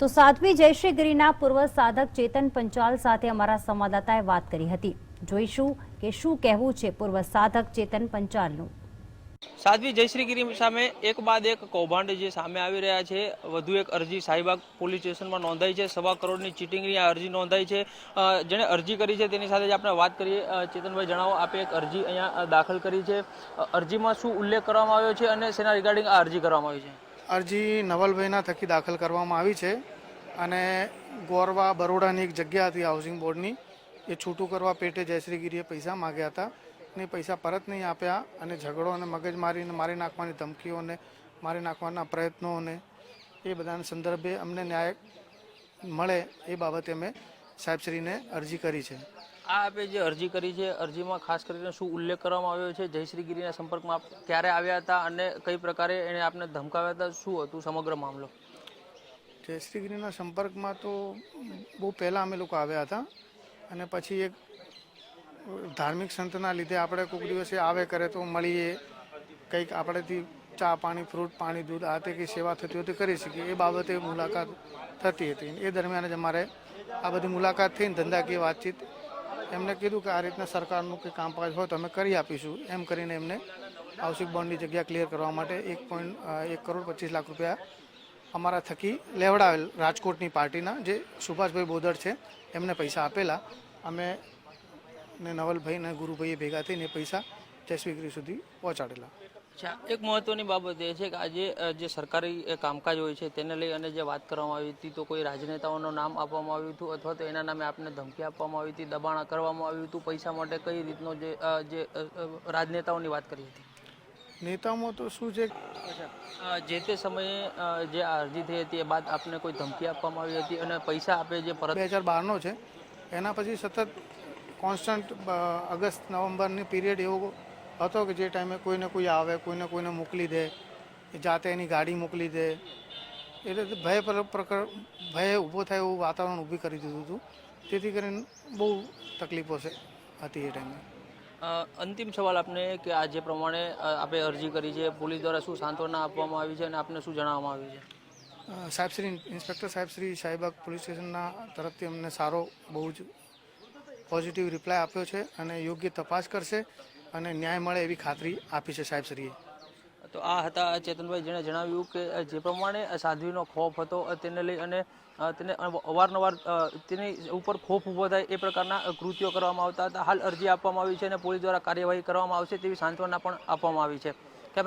તો સાધ્વી જયશ્રીગીરીના પૂર્વ સાધક ચેતન પંચાલ સાથે અમારા સંવાદદાતાએ વાત કરી હતી. જોઈશું કે શું કહેવું છે પૂર્વ સાધક ચેતન પંચાલનું. સાધ્વી જયશ્રીગીરી સામે એક બાદ એક કૌભાંડ જે સામે આવી રહ્યા છે. વધુ એક અરજી શાહીબાગ પોલીસ સ્ટેશનમાં નોંધાઈ છે. સવા કરોડની ચીટિંગની આ અરજી નોંધાઈ છે. જેણે અરજી કરી છે તેની સાથે જ આપણે વાત કરીએ. ચેતનભાઈ જણાવો, આપે એક અરજી અહીંયા દાખલ કરી છે. અરજીમાં શું ઉલ્લેખ કરવામાં આવ્યો છે અને શેના રિગાર્ડિંગ આ અરજી કરવામાં આવી છે? અરજી નવલભાઈના થકી દાખલ કરવામાં આવી છે અને ગોરવા બરોડાની એક જગ્યા હતી હાઉસિંગ બોર્ડની એ છૂટું કરવા પેટે જયશ્રીગીરીએ પૈસા માગ્યા હતા ને પૈસા પરત નહીં આપ્યા અને ઝઘડો અને મગજમારીને મારી નાખવાની ધમકીઓને મારી નાખવાના પ્રયત્નોને એ બધાના સંદર્ભે અમને ન્યાય મળે એ બાબતે અમે સાહેબશ્રીને અરજી કરી છે. આ આપે જે અરજી કરી છે, અરજીમાં ખાસ કરીને શું ઉલ્લેખ કરવામાં આવ્યો છે જયશ્રીગીરીના સંપર્કમાં ક્યારે આવ્યા હતા અને કઈ પ્રકારે એણે આપને ધમકાવ્યા હતા, શું હતું સમગ્ર મામલો? જયશ્રીગીરીના સંપર્કમાં તો બહુ પહેલાં અમે લોકો આવ્યા હતા અને પછી એક ધાર્મિક સંતના લીધે આપણે કોઈક દિવસે આવે કરે તો મળીએ, કંઈક આપણેથી ચા પાણી, ફ્રૂટ પાણી, દૂધ, આ તે કંઈ સેવા થતી હોય તો કરી શકીએ, એ બાબતે મુલાકાત થતી હતી. એ દરમિયાન જ અમારે આ બધી મુલાકાત થઈને ધંધાકીય વાતચીત એમને કીધું કે આ રીતના સરકારનું કે કામકાજ હોય તો અમે કરી આપીશું. એમ કરીને એમને હાઉસિંગ બોન્ડની જગ્યા ક્લિયર કરવા માટે એક પોઈન્ટ એક કરોડ પચીસ લાખ રૂપિયા અમારા થકી લેવડાવેલ રાજકોટની પાર્ટીના, જે સુભાષભાઈ બોદર છે, એમને પૈસા આપેલા. અમે ને નવલભાઈ ને ગુરુભાઈએ ભેગા થઈને પૈસા જયશ્રી સુધી પહોંચાડેલા. એક મહત્વની બાબત એ છે કે આજે જે સરકારી કામકાજ હોય છે તેને લઈ અને જે વાત કરવામાં આવી હતી તો કોઈ રાજનેતાઓનું નામ આપવામાં આવ્યું હતું અથવા તો એના નામે આપને ધમકી આપવામાં આવી હતી દબાણ કરવામાં આવ્યું હતું પૈસા માટે કઈ રીતનો જે જે રાજનેતાઓની વાત કરી હતી? નેતાઓમાં તો શું છે? જે તે સમયે જે અરજી થઈ હતી એ બાદ આપને કોઈ ધમકી આપવામાં આવી હતી અને પૈસા આપે જે પરત બે હજાર બારનો છે. એના પછી સતત કોન્સ્ટન્ટ ઓગસ્ટ નવેમ્બરની પીરિયડ એવો હતો કે જે ટાઈમે કોઈને કોઈ આવે કોઈને કોઈને મોકલી દે જાતે એની ગાડી મોકલી દે. એટલે ભય પર પ્રકર ભય ઊભો થાય એવું વાતાવરણ ઊભી કરી દીધું હતું. તેથી કરીને બહુ તકલીફો છે હતી એ ટાઈમે. અંતિમ સવાલ આપને કે આ જે પ્રમાણે આપણે આપે અરજી કરી છે પોલીસ દ્વારા શું સાંત્વના આપવામાં આવી છે અને આપને શું જણાવવામાં આવ્યું છે? સાહેબ શ્રી ઇન્સ્પેક્ટર સાહેબ શ્રી શાહીબાગ પોલીસ સ્ટેશનના તરફથી અમને સારો બહુ જ પોઝિટિવ રિપ્લાય આપ્યો છે અને યોગ્ય તપાસ કરશે. અને ન્યાય મળે એવી ખાતરી આપી છે સાહેબ શ્રીએ. તો આ હતા ચેતનભાઈ જેણે જણાવ્યું કે જે પ્રમાણે સાધ્વીનો ખોફ હતો તેને લઈ અને તેને અવારનવાર તેની ઉપર ખોફ ઊભો થાય એ પ્રકારના કૃત્યો કરવામાં આવતા હતા. હાલ અરજી આપવામાં આવી છે અને પોલીસ દ્વારા કાર્યવાહી કરવામાં આવશે તેવી સાંત્વના પણ આપવામાં આવી છે.